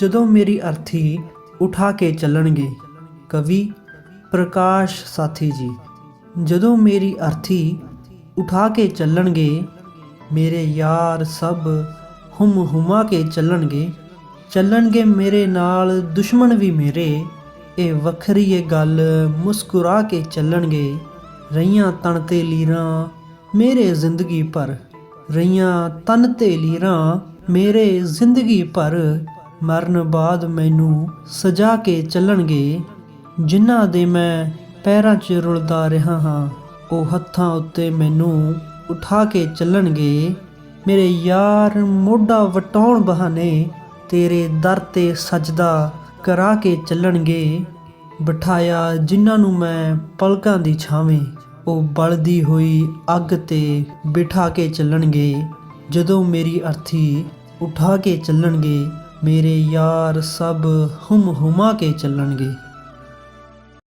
ਜਦੋਂ ਮੇਰੀ ਅਰਥੀ ਉਠਾ ਕੇ ਚੱਲਣਗੇ, ਕਵੀ ਪ੍ਰਕਾਸ਼ ਸਾਥੀ ਜੀ, ਜਦੋਂ ਮੇਰੀ ਅਰਥੀ ਉਠਾ ਕੇ ਚੱਲਣਗੇ, ਮੇਰੇ ਯਾਰ ਸਭ ਹੁਮ ਹੁਮਾ ਕੇ ਚੱਲਣਗੇ ਚੱਲਣਗੇ ਮੇਰੇ ਨਾਲ ਦੁਸ਼ਮਣ ਵੀ ਮੇਰੇ, ਇਹ ਵੱਖਰੀ ਏ ਗੱਲ ਮੁਸਕਰਾ ਕੇ ਚੱਲਣਗੇ ਰਈਆਂ ਤਣ ਤੇ ਲੀਰਾਂ ਮੇਰੇ ਜ਼ਿੰਦਗੀ ਭਰ ਰਈਆਂ ਤਨ ਤੇ ਲੀਰਾਂ ਮੇਰੇ ਜ਼ਿੰਦਗੀ ਭਰ। ਮਰਨ ਬਾਅਦ ਮੈਨੂੰ ਸਜਾ ਕੇ ਚੱਲਣਗੇ, ਜਿਨ੍ਹਾਂ ਦੇ ਮੈਂ ਪੈਰਾਂ 'ਚ ਰੁਲਦਾ ਰਿਹਾ ਹਾਂ, ਉਹ ਹੱਥਾਂ ਉੱਤੇ ਮੈਨੂੰ ਉਠਾ ਕੇ ਚੱਲਣਗੇ। ਮੇਰੇ ਯਾਰ ਮੋਢਾ ਵਟਾਉਣ ਬਹਾਨੇ ਤੇਰੇ ਦਰ ਤੇ ਸਜਦਾ ਕਰਾ ਕੇ ਚੱਲਣਗੇ। ਬਿਠਾਇਆ ਜਿਨ੍ਹਾਂ ਨੂੰ ਮੈਂ ਪਲਕਾਂ ਦੀ ਛਾਵੇਂ, ਉਹ ਬਲਦੀ ਹੋਈ ਅੱਗ ਤੇ ਬਿਠਾ ਕੇ ਚੱਲਣਗੇ। ਜਦੋਂ ਮੇਰੀ ਅਰਥੀ ਉਠਾ ਕੇ ਚੱਲਣਗੇ ਮੇਰੇ ਯਾਰ ਸਭ ਹੁਮ ਹੁਮਾ ਕੇ ਚੱਲਣਗੇ।